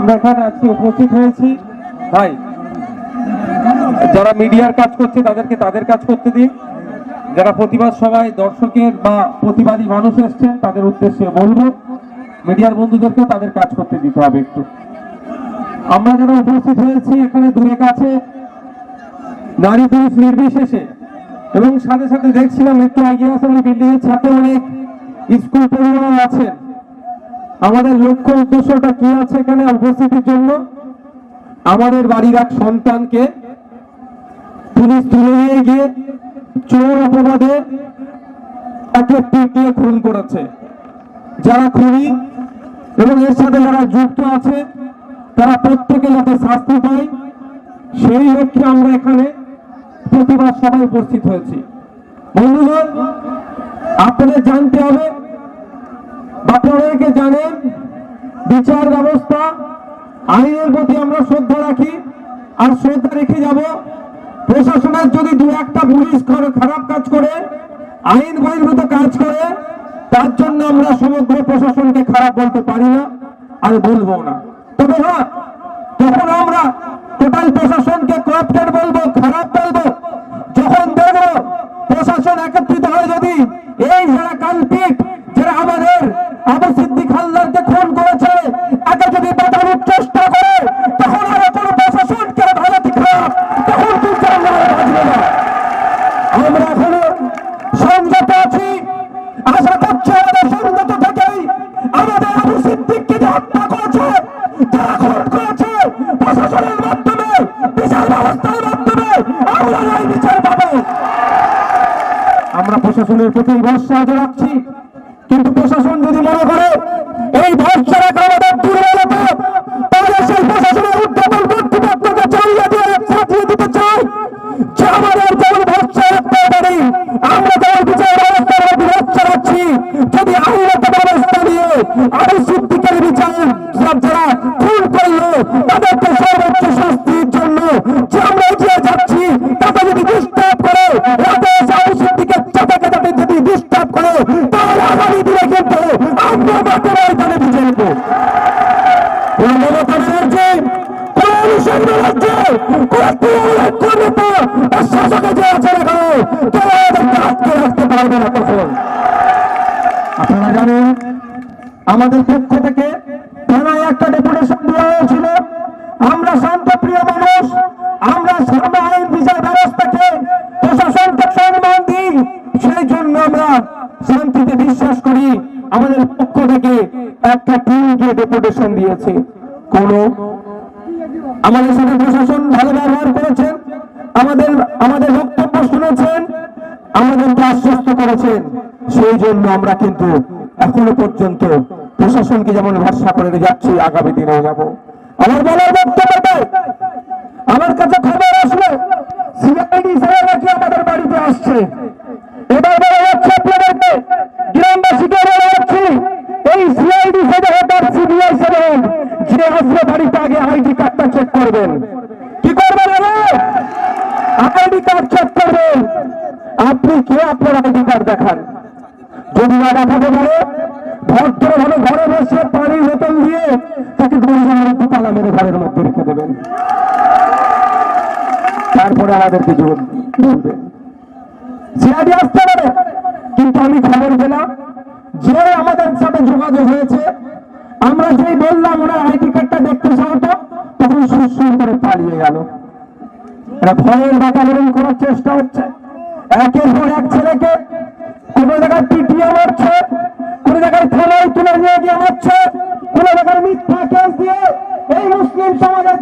আমরা এখানে আজকে উপস্থিত হয়েছি। ভাই, যারা মিডিয়ার কাজ করছে, তাদেরকে তাদের কাজ করতে দিন। যারা প্রতিবাদ সভায় দর্শকের বা প্রতিবাদী মানুষ এসছেন, তাদের উদ্দেশ্যে বলব, মিডিয়ার বন্ধুদেরকেও তাদের কাজ করতে দিতে হবে একটু। আমরা যারা উপস্থিত হয়েছি, এখানে দূরে কাছে নারী পুরুষ নির্বিশেষে। এবং সাথে সাথে দেখছিলাম, একটু এগিয়ে আসলে বিল্ডিং এর ছাত্র অনেক। স্কুল পরিবার আছেন। আমাদের লক্ষ্য উদ্দেশ্যটা কি আছে এখানে উপস্থিতির জন্য? আমাদের বাড়ির এক সন্তানকে পুলিশ তুলে নিয়ে গিয়ে চোর অপরাধে তাকে পিটিয়ে খুন করেছে। যারা খুনি এবং এর সাথে যারা যুক্ত আছে, তারা প্রত্যেকে যাতে শাস্তি পায়, সেই লক্ষ্যে আমরা এখানে প্রতিবাদ সভায় উপস্থিত হয়েছি। বন্ধুগণ, আপনাদের জানতে হবে বা জানেন, বিচার ব্যবস্থা আইনের প্রতি আমরা শ্রদ্ধা রাখি আর শ্রদ্ধা রেখে যাব। প্রশাসনের যদি দু একটা পুলিশ খার- খারাপ কাজ করে, আইন বহির্ভূত কাজ করে, তার জন্য আমরা সমগ্র প্রশাসনকে খারাপ বলতে পারি না আর বলব না। তবে হ্যাঁ তখন আমরা টোটাল প্রশাসনকে করাপ্টেড বলব, খারাপ প্রশাসনের প্রতি ভরসা রাখছি। একটা টিমকে ডেপুটেশন দিয়েছে। কোন? আমাদের সাথে প্রশাসন ভালো ব্যবহার করেছেন আমাদের আমাদের বক্তব্য শুনেছেন। আমাদেরকে আশ্বস্ত করেছেন। সেই জন্য আমরা কিন্তু এখনও পর্যন্ত প্রশাসনকে যেমন ভরসা করে যাচ্ছি, আগামী দিনেও যাব। আমার বলার বক্তব্যটাই আমার কাছে খবর আসলো সিআইডি স্যার নাকি আমাদের বাড়িতে আসছে। এবার বলা যাচ্ছে আপনাদেরকে, গ্রামবাসীকে বলা যাচ্ছি আইডি কার্ডটা চেক করবেন। কি করবেন কার্ড চেক করবেন। আপনি আপনার কার্ড দেখান। যদি ঘরে বসে পানির দিয়ে তাকে ঘরের মধ্যে রেখে দেবেন। তারপরে আমাদেরকে জোর বলবেন সিআইডি আসতে পারে কিন্তু আমি খবর পেলাম যে আমাদের সাথে যোগাযোগ হয়েছে আমরা যেই বললাম ওনার আইডি কার্ডটা দেখতে চাও তো তখন সুর করে পালিয়ে গেল ভয়ের বাতাবরণ করার চেষ্টা হচ্ছে। একের পর এক ছেলেকে কোন জায়গায় পিটিয়ে মারছে, কোন জায়গায় থানায় তুলে নিয়ে গিয়ে মারছে, কোন জায়গায় মিথ্যা কেস দিয়ে এই মুসলিম সমাজের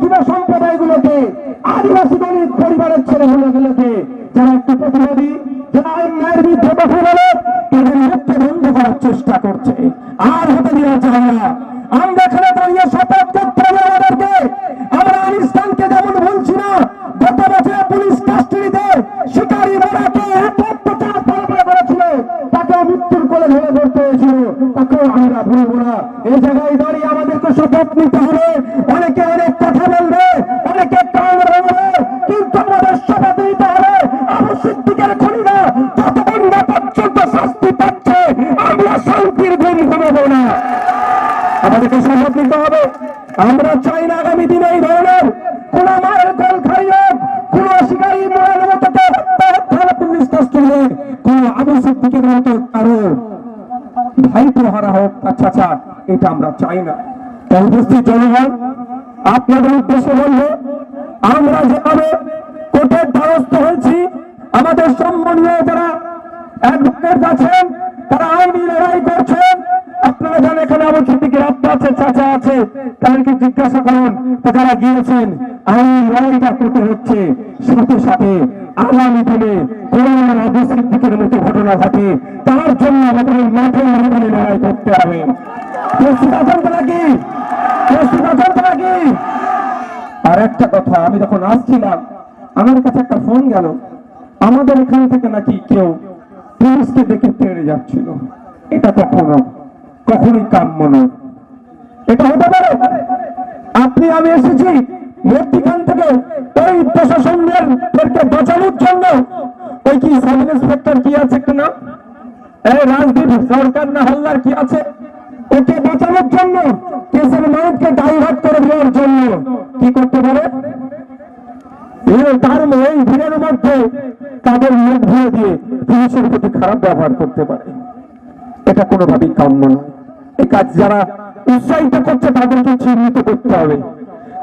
অনেকে অনেক কথা বলবে, অনেকে কান বলবে কিন্তু আমাদের শপথ নিতে হবে। আবু সিদ্দিকের খুনিরা যতক্ষণ না পর্যন্ত শাস্তি পাচ্ছে, আমরা শান্তির ঘুম ঘুমাবো না। আমাদেরকে শপথ নিতে হবে। আমরা চাই না আগামী দিনে এই ধরনের কোন মায়ের কল খাই হোক কোন শিকারী মোড়ের মতো কোন আবু সিদ্দিকের মতো কারও ভাই প্রহারা হোক তার চাচা এটা আমরা চাই না। উপস্থিত জনগণ, আপনাদের উদ্দেশ্যে বলব, আমরা যেভাবে কোর্টের দ্বারস্থ হয়েছি, আমাদের সম্মানীয় যারা অ্যাডভোকেট আছেন তারা আইনি লড়াই করছেন আপনারা জানেন এখানে আব্বা আছে, চাচা আছে। তাদেরকে জিজ্ঞাসা করুন গিয়েছেন। আইনি লড়াইটা করতে হচ্ছে? সাথে সাথে আগামী দিনে করোনা আবু সিদ্দিকের মতো ঘটনা ঘটে। তার জন্য আমাদের এই মাঠে লড়াই করতে হবে। নাকি আর একটা কথা, আমি যখন আসছিলাম, আমার কাছে একটা ফোন গেল। আমাদের এখান থেকে নাকি কেউ পুলিশকে দেখে তেড়ে যাচ্ছিল। এটা কখনো, কখনোই কাম্য নয়। এটা হতে পারে, আপনি, আমি এসেছি মধ্যখান থেকে ওই প্রশাসনদের দেরকে বাঁচানোর জন্য। ওই কি সাব ইন্সপেক্টর কি আছে রাজদীপ, সরকার না হাল্লার কি আছে? ওকে বাঁচানোর জন্য কেসের মাউন্টকে ডাইভার্ট করে দেওয়ার জন্য কি করতে পারে? তার এই ভিড়ের মধ্যে তাদের মুখ ধুয়ে দিয়ে পুলিশের প্রতি খারাপ ব্যবহার করতে পারে। এটা কোনোভাবেই কাম্য নয়। এই কাজ যারা উৎসাহিত করছে, তাদেরকে চিহ্নিত করতে হবে।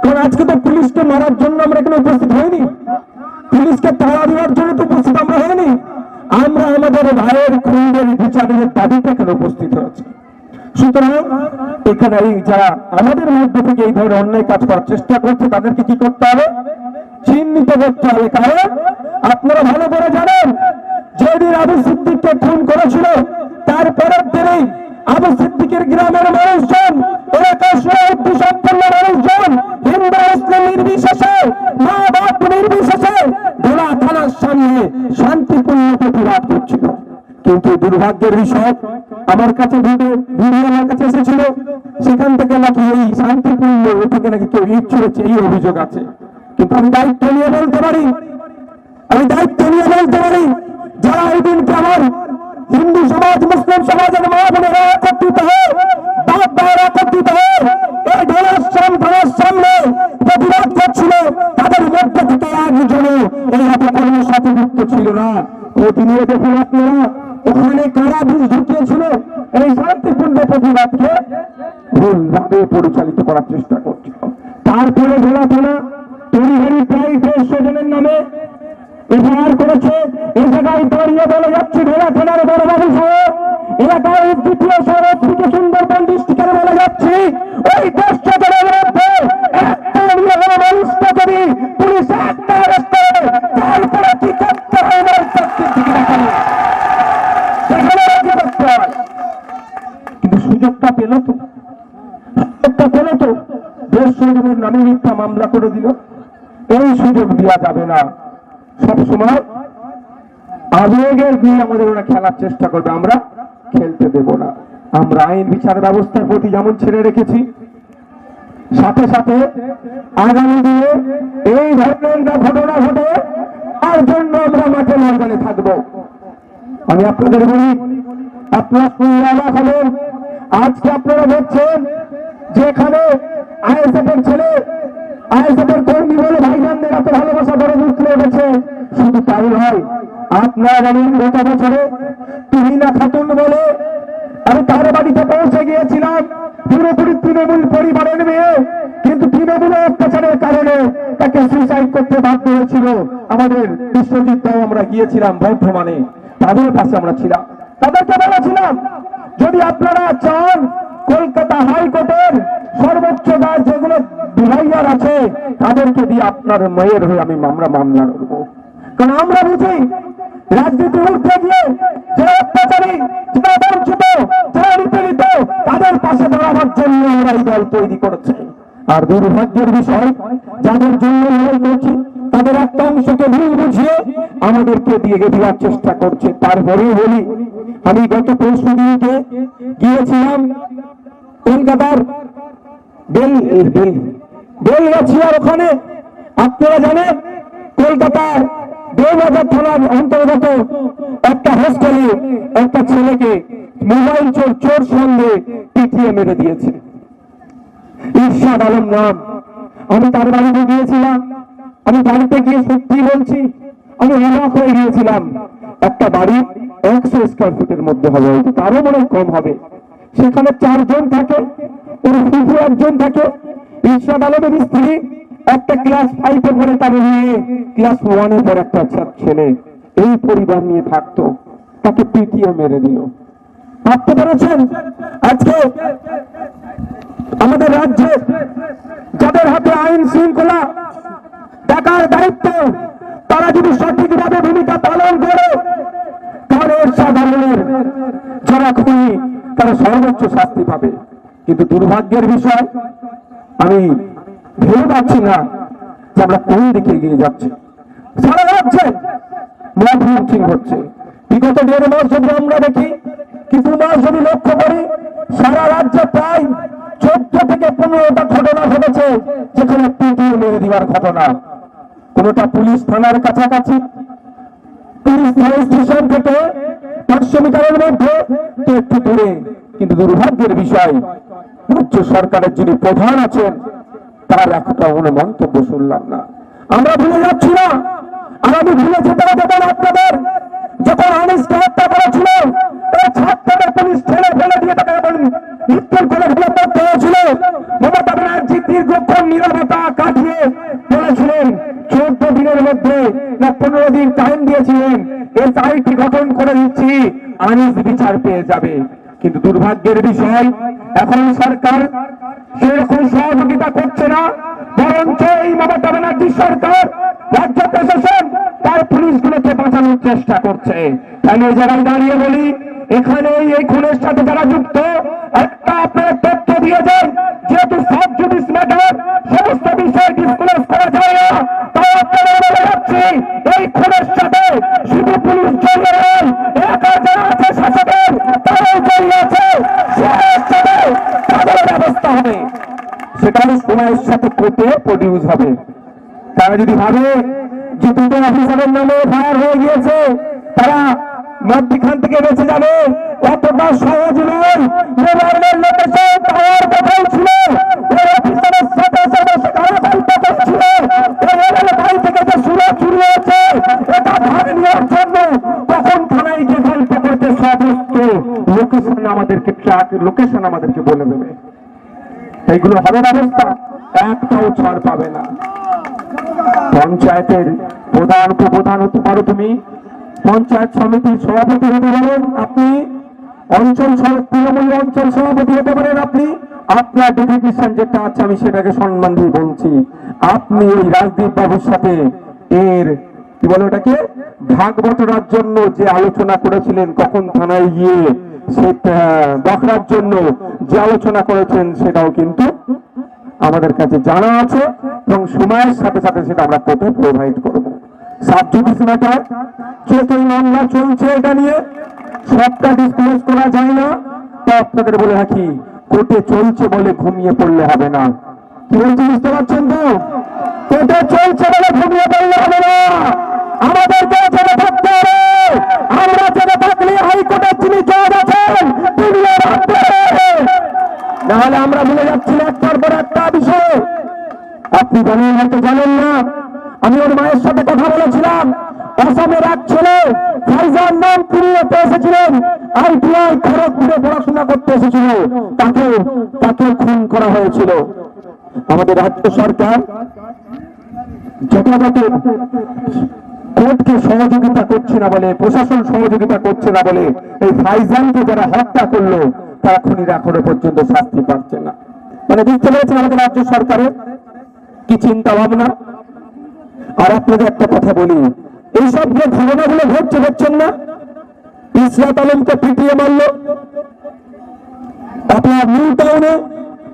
কারণ আজকে তো পুলিশকে মারার জন্য আমরা এখানে উপস্থিত হইনি। পুলিশকে তাড়া দেওয়ার জন্য তো উপস্থিত আমরা হয়নি আমরা আমাদের ভাইয়ের খুনের বিচারের দাবিতে এখানে উপস্থিত হয়েছি। সুতরাং এখানে এই যারা আমাদের মধ্যে থেকে এই ধরনের অন্যায় কাজ করার চেষ্টা করছে, তাদেরকে কি করতে হবে? চিহ্নিত করতে হবে। কারণ আপনারা ভালো করে জানেন যেদিন আবু সিদ্দিককে খুন করেছিল, তারপরের দিনেই আবু সিদ্দিকের গ্রামের মানুষজন মানুষজন, হিন্দু, মুসলিম নির্বিশেষে, মা বাপ নির্বিশেষে ধোলা থানার সামনে শান্তিপূর্ণ প্রতিবাদ করছিল। কিন্তু দুর্ভাগ্যের বিষয় আমার কাছে ভিডিও ভিডিও আমার কাছে এসেছিল। সেখান থেকে নাকি এই শান্তিপূর্ণ থেকে নাকি কেউ ইট ছুড়েছে, এই অভিযোগ আছে। কিন্তু আমি দায়িত্ব নিয়ে বলতে পারি, আমি দায়িত্ব নিয়ে বলতে পারি, যারা এই দিনকে আমার হিন্দু সমাজ, মুসলিম সমাজের মা বোনেরা একত্রিত হয়ে, বাপ ভাইয়েরা একত্রিত হয়ে, এই ধনাশ্রম থানার সামনে প্রতিবাদ করছিল, তাদের মধ্যে থেকে একজনও এই হাতে কর্মের সাথে যুক্ত ছিল না। প্রতিনিয়ত দেখুন আপনারা ওখানে কারা ঢুকিয়েছিল এই শান্তিপূর্ণ প্রতিবাদকে ভুলভাবে পরিচালিত করার চেষ্টা করছিল। তারপরে ভোলা থানা তড়িঘড়ি প্রায় দেড়শো জনের নামে এফআইআর করেছে। এই জায়গায় দাঁড়িয়ে বলে যাচ্ছে ভোলা থানার বড়বাবু সহ এলাকার দ্বিতীয় শরৎ থেকে সুন্দরবন ডিস্ট্রিক্টের বলে যাচ্ছি, ওই দেড়শো জনের মধ্যে নিরীহ করে দিল। এই সুযোগ দেওয়া যাবে না। সব সময় আবেগের দিয়ে আমাদের ওরা খেলার চেষ্টা করবে, আমরা খেলতে দেব না। আমরা আইন বিচার ব্যবস্থার প্রতি যেমন ছেড়ে রেখেছি, সাথে সাথে আগামী দিনে এই ধরনের ঘটনা ঘটে, তার জন্য আমরা মাঠে ময়দানে থাকব। আমি আপনাদের বলি, আপনারা অবাক হবেন আজকে আপনারা দেখছেন, যেখানে আইএসএফ এর ছেলে কর্মী বলে ভাইজানদের এত ভালোবাসা করে উঠলে উঠেছে শুধু তাই আপনারা জানেন গত বছরে তুহিনা খাতুন বলে আমি তার বাড়িতে পৌঁছে গিয়েছিলাম, পুরোপুরি তৃণমূল পরিবারের মেয়ে। কিন্তু তৃণমূল অত্যাচারের কারণে তাকে সুইসাইড করতে বাধ্য হয়েছিল আমাদের বিশ্বজিৎ আমরা গিয়েছিলাম বর্ধমানে। তাদের পাশে আমরা ছিলাম। তাদেরকে বলেছিলাম, যদি আপনারা চান কলকাতা হাইকোর্টের সর্বোচ্চ দায় যেগুলো বিভাইয়ার আছে, তাদেরকে দিয়ে আপনার মেয়ের হয়ে আমি আমরা মামলা করব। কারণ আমরা বুঝি, রাজনীতি উঠতে গিয়ে যারা অত্যাচারী, যারা বঞ্চিত, যারা নিপীড়িত, তাদের পাশে দাঁড়াবার জন্য ওরা এই দল তৈরি করেছে। আর দুর্ভাগ্যের বিষয়, যাদের জন্য লড়াই করছি তাদের একটা অংশকে ভুল বুঝিয়ে আমাদেরকে দিয়ে দেওয়ার চেষ্টা করছে। তারপরেও বলি, আমি গত পরশু দিনকে গিয়েছিলাম কলকাতার বেলগাছিয়ার ওখানে। আপনারা জানেন, কলকাতার বেলবাজার থানার অন্তর্গত একটা হোস্টেলে একটা ছেলেকে মোবাইল চোর চোর সঙ্গে পিটিয়ে মেরে দিয়েছে। ঈর্ষাদ আলম নাম। আমি তার বাড়িতে গিয়েছিলাম। আমি বাড়িতে গিয়ে সত্যি বলছি, আমি অবাক হয়ে গিয়েছিলাম। একটা বাড়ি একশো স্কোয়ার ফুটের মধ্যে হবে তারও মনে কম হবে। সেখানে চারজন থাকে। একজন থাকে আলমের স্ত্রী একটা ক্লাস ফাইভে তার মেয়ে ক্লাস পড়ে একটা ছেলে এই পরিবার নিয়ে থাকতো। তাকে মেরে দিল। ভাবতে পেরেছেন? আজকে আমাদের রাজ্যে যাদের হাতে আইন শৃঙ্খলা টাকার দায়িত্ব, তারা যদি সঠিকভাবে ভূমিকা পালন করে, তাহলে সাধারণের যারা তারা সর্বোচ্চ শাস্তি পাবে। কিন্তু দুর্ভাগ্যের বিষয়, আমি ভেবে পাচ্ছি না যে আমরা কোন দিকে এগিয়ে যাচ্ছি। সারা রাজ্যে লিঞ্চিং হচ্ছে। বিগত দেড় মাস যদি আমরা দেখি কি দু মাস যদি লক্ষ্য করি, সারা রাজ্যে প্রায় চোদ্দ থেকে পনেরোটা ঘটনা ঘটেছে, যেখানে পিটিয়ে মেরে দেওয়ার ঘটনা। কোনোটা পুলিশ থানার কাছাকাছি? স্টেশন থেকে পাঁচশো মিটারের মধ্যে একটু দূরে। কিন্তু দুর্ভাগ্যের বিষয় রাজ্য সরকারের যিনি প্রধান আছেন, তার একটা কোনো মন্তব্য শুনলাম না। আমরা ভুলে যাচ্ছি না। আমি ভুলে যেতে যখন আপনাদের, যখন আনিসকে হত্যা করেছিল ছাত্রদের পুলিশ ছেড়ে ফেলে দিয়ে তাকে মৃত্যুর মমতা ব্যানার্জি দীর্ঘক্ষণ নিরবতা কাটিয়ে বলেছিলেন, চোদ্দ দিনের মধ্যে না পনেরো দিন টাইম দিয়েছিলেন। এই আইটি গঠন করে দিচ্ছি আনিস বিচার পেয়ে যাবে। কিন্তু দুর্ভাগ্যের বিষয় এখন সরকার সহযোগিতা করছে না, বরঞ্চ এই মমতা ব্যানার্জি সরকার রাজ্য প্রশাসন তার পুলিশ পুলিশগুলোকে বাঁচানোর চেষ্টা করছে। তাই এই জায়গায় দাঁড়িয়ে বলি এখানে এই খুনের সাথে যারা যুক্ত একটা আপনার তথ্য দিয়ে যান যেহেতু সব জুডিস ম্যাটার সমস্ত বিষয় ডিসক্লোজ করা যায় না তাও আপনাদের বলে যাচ্ছি এই খুনের সাথে শুধু পুলিশ জড়িয়ে নয় এলাকা যারা আছে শাসকের তারাও জড়িয়ে আছে সবার সাথে তাদের ব্যবস্থা হবে সেটাও সময়ের সাথে কোর্টে প্রডিউস হবে তারা যদি ভাবে যে দুটো অফিসারের নামে ফায়ার হয়ে গিয়েছে, তারা মধ্যখান থেকে বেঁচে যাবে। অতটা সহজ আমাদেরকে লোকেশন আমাদেরকে বলে দেবে। এইগুলো হবে ব্যবস্থা একটাও ছাড় পাবে না। পঞ্চায়েতের প্রধান উপপ্রধান হতে পারো তুমি। পঞ্চায়েত সমিতির সভাপতি হতে পারেন আপনি। অঞ্চল তৃণমূল অঞ্চল সভাপতি হতে পারেন আপনি। আপনার ডেডিকেশন যেটা আছে আমি সেটাকে সম্মান দিয়ে বলছি। আপনি ওই রাজদীপ বাবুর সাথে এর, কি বলে ওটাকে? ভাগ বটরার জন্য যে আলোচনা করেছিলেন, কখন থানায় গিয়ে সেটা বখরার জন্য যে আলোচনা করেছেন, সেটাও কিন্তু আমাদের কাছে জানা আছে এবং সময়ের সাথে সাথে সেটা আমরা কোর্টে প্রোভাইড করব। যেহেতু মামলা চলছে এটা নিয়ে। সবটা ডিসক্লোজ করা যায় না। আপনাদের বলে রাখি, কোর্টে চলছে বলে ঘুমিয়ে পড়লে হবে না। কি বলছি বুঝতে পারছেন তো? কোর্টে চলছে বলে ঘুমিয়ে পড়লে হবে না। থাকলে নাহলে আমরা ভুলে যাচ্ছি একটার পর একটা বিষয়, আপনি জানেন হয়তো জানেন না, আমি ওর মায়ের সাথে কথা বলেছিলাম। আসামের এক ছেলে ফাইজার নাম হতে এসেছিলেন আইটিআই খড়গপুরে পড়াশোনা করতে এসেছিল। তাকে তাকে খুন করা হয়েছিল। আমাদের রাজ্য সরকার যথাযথ কোর্টকে সহযোগিতা করছে না বলে, প্রশাসন সহযোগিতা করছে না বলে, এই ফাইজানকে যারা হত্যা করল, তারা খুনিরা এখনও পর্যন্ত শাস্তি পাচ্ছে না। মানে বুঝতে পেরেছেন আমাদের রাজ্য সরকারের? কি চিন্তা ভাবনা? আর আপনাদের একটা কথা বলি, এইসব যে ঘটনাগুলো ঘটছে দেখছেন না? ইসরাত আলমকে পিটিয়ে মারলো। আপনার নিউ টাউনে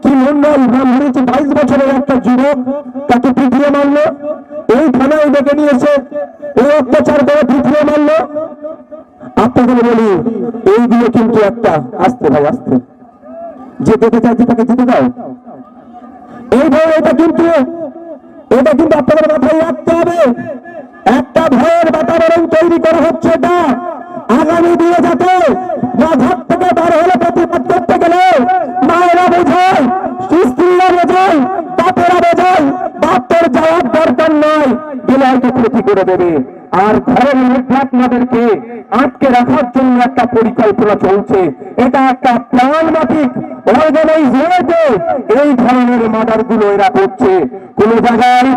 কি মন্ডল বাইশ বছরের একটা যুবক তাকে পিটিয়ে মারলো। এই থানায় ডেকে নিয়েছে, এই অত্যাচার করে পিটিয়ে মারলো। আপনাদের বলি, এইগুলো কিন্তু একটা, আসতে ভাই, আসতে। যে যেতে চাইছে তাকে যেতে দাও। এইভাবে এটা কিন্তু এটা কিন্তু আপনাদের মাথায় রাখতে হবে। একটা ভয়ের বাতাবরণ তৈরি করা হচ্ছে এটা আগামী দিনে যাতে মাঝার থেকে বার হলে প্রতিবাদ করতে গেলে মায়েরা বোঝায় বোঝায়, বাপেরা বোঝায়, বাপের দরকার নয়। ক্ষতি করে দেবে? আর ঘরের মধ্যে আপনাদেরকে আটকে রাখার জন্য একটা পরিকল্পনা চলছে এটা একটা প্ল্যান মাফিক অর্গানাইজ হয়েছে এই ধরনের মার্ডার গুলো এরা করছে। কোন জায়গায়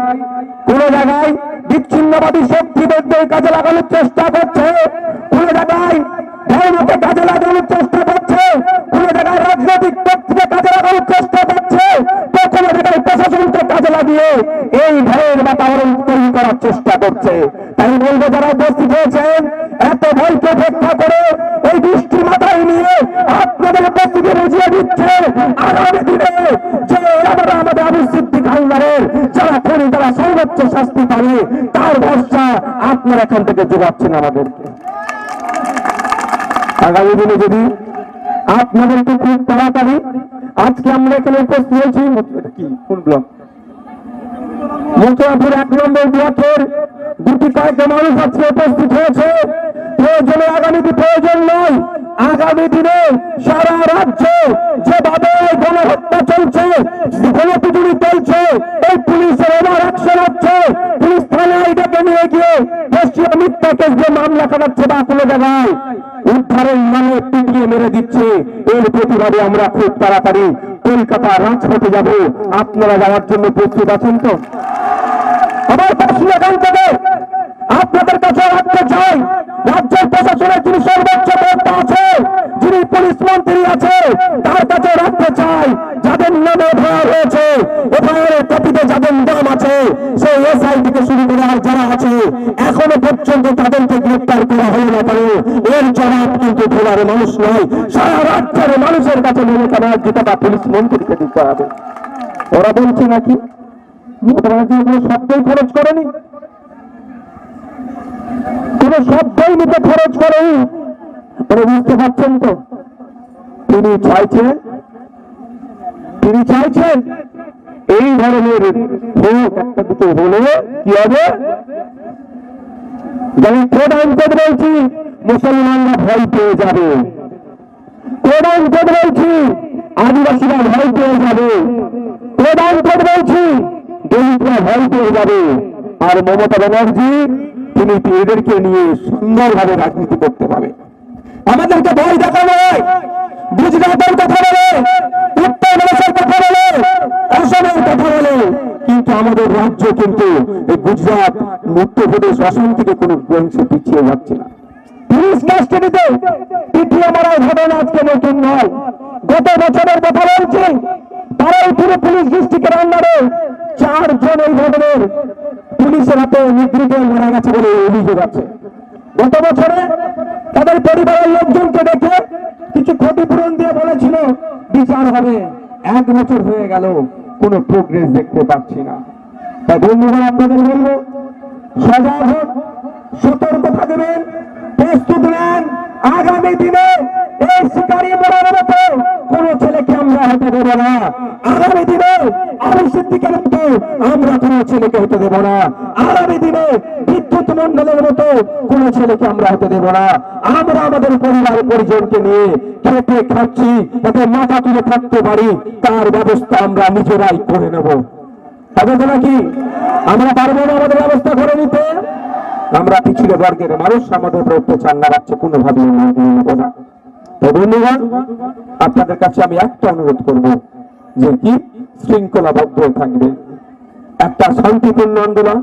কোন জায়গায় বিচ্ছিন্নবাদী শক্তিদের কাজে লাগানোর চেষ্টা করছে। কোন জায়গায় ধর্মকে কাজে লাগানোর চেষ্টা করছে। কোন জায়গায় রাজনৈতিক তথ্যকে কাজে লাগানোর চেষ্টা করছে। তো কোন জায়গায় প্রশাসনকে কাজে লাগিয়ে এই ভয়ের বাতাবরণ তৈরি করার চেষ্টা করছে। তাই বলব, যারা উপস্থিত হয়েছেন, এত ভয়কে উপেক্ষা করে আপনারা এখান থেকে জোগাচ্ছেন আমাদেরকে। আগামী দিনে যদি আপনাদেরকে খুব তাড়াতাড়ি আজকে আমরা এখানে উপস্থিত হয়েছি কি এক নম্বর ব্লকের দুটি কয়েকটা মানুষ আজকে উপস্থিত হয়েছে। প্রয়োজনে আগামীতে প্রয়োজন নয়। আগামী দিনে সারা রাজ্যে যেভাবে গণহত্যা চলছে, গণপিটুনি চলছে, এই পুলিশের ওভার অ্যাকশন হচ্ছে। পুলিশ থানায় ডেকে নিয়ে গিয়ে দেশীয় মিথ্যা কেস দিয়ে মামলা কাটাচ্ছে বা কোনো জায়গায়। উদ্ধারের নামে পিটিয়ে মেরে দিচ্ছে। এর প্রতিবাদে আমরা খুব তাড়াতাড়ি কলকাতা রাজপথে যাব। আপনারা যাওয়ার জন্য প্রস্তুত আছেন তো? আমার প্রশ্ন এখান থেকে আপনাদের কাছে রাখতে চাই। রাজ্যের প্রশাসনের যিনি সর্বোচ্চ পদটা আছে, যিনি পুলিশ মন্ত্রী আছে, তার কাছে রাখতে চাই। যাদের নামে এফআইআর হয়েছে এফআইআর কপিতে যাদের নাম আছে, সেই এসআই থেকে শুরু করে আর যারা আছে, এখনও পর্যন্ত তাদেরকে গ্রেপ্তার করা হলো না কেন? এর জবাব কিন্তু ভোলার মানুষ নয়। সারা রাজ্যের মানুষের কাছে মমতা ব্যানার্জিকে বা পুলিশ মন্ত্রীকে দিতে হবে। ওরা বলছে নাকি? ব্যানার্জি কোনো শব্দই খরচ করেনি? কোন শব্দই নিতে খরচ করেনি ওরা বুঝতে পারছেন তো? তিনি চাইছেন তিনি চাইছেন এই ধরনের হলে কি হবে? বলছি, মুসলমানরা ভয় পেয়ে যাবে। বলছি, আদিবাসীরা ভয় পেয়ে যাবে। পদ বলছি, দলিতরা ভয় পেয়ে যাবে। আর মমতা ব্যানার্জি তিনি এদেরকে নিয়ে সুন্দরভাবে রাজনীতি করতে পারে। আমাদেরকে ভয় দেখানো গুজরাটের কথা বলে, উত্তর প্রদেশের কথা বলে, অসমের কথা বলে। কিন্তু আমাদের রাজ্য কিন্তু এই গুজরাট উত্তরপ্রদেশ অসম থেকে কোনো অংশে পিছিয়ে যাচ্ছে না। পুলিশ কাস্টাডিতে পুলিশের হাতে নিগৃহীত মারা গেছে বলে অভিযোগ আছে। গত বছরে তাদের পরিবারের লোকজনকে দেখে কিছু ক্ষতিপূরণ দিয়ে বলেছিল, বিচার হবে। এক বছর হয়ে গেল, কোনো প্রোগ্রেস দেখতে পাচ্ছি না। তাই বন্ধুগণ, আপনাদের বলব, সজাগ হোক, সতর্ক থাকবেন, প্রস্তুত নেন। আগামী দিনে এই শিকারি মরার মতো কোন ছেলেকে আমরা হতে দেব না। আগামী দিনে আমি সিদ্দিকের আমরা কোন ছেলেকে হতে দেব না। আগামী দিনে বিদ্যুৎ মন্ডলের মতো কোন ছেলেকে আমরা হতে দেব না। আমরা আমাদের পরিবার পরিজনকে নিয়ে খেতে খাচ্ছি, যাতে মাথা তুলে থাকতে পারি, তার ব্যবস্থা আমরা নিজেরাই করে নেব। হবে তো নাকি? আমরা পারব না আমাদের ব্যবস্থা করে নিতে? আমরা পিছিয়ে বর্গের মানুষ, আমাদের উপর অত্যাচার না রাখছে কোনোভাবে নেব না। বন্ধুগণ, আপনাদের কাছে আমি একটা অনুরোধ করব যে কি? শৃঙ্খলাবদ্ধ থাকবে। একটা শান্তিপূর্ণ আন্দোলন।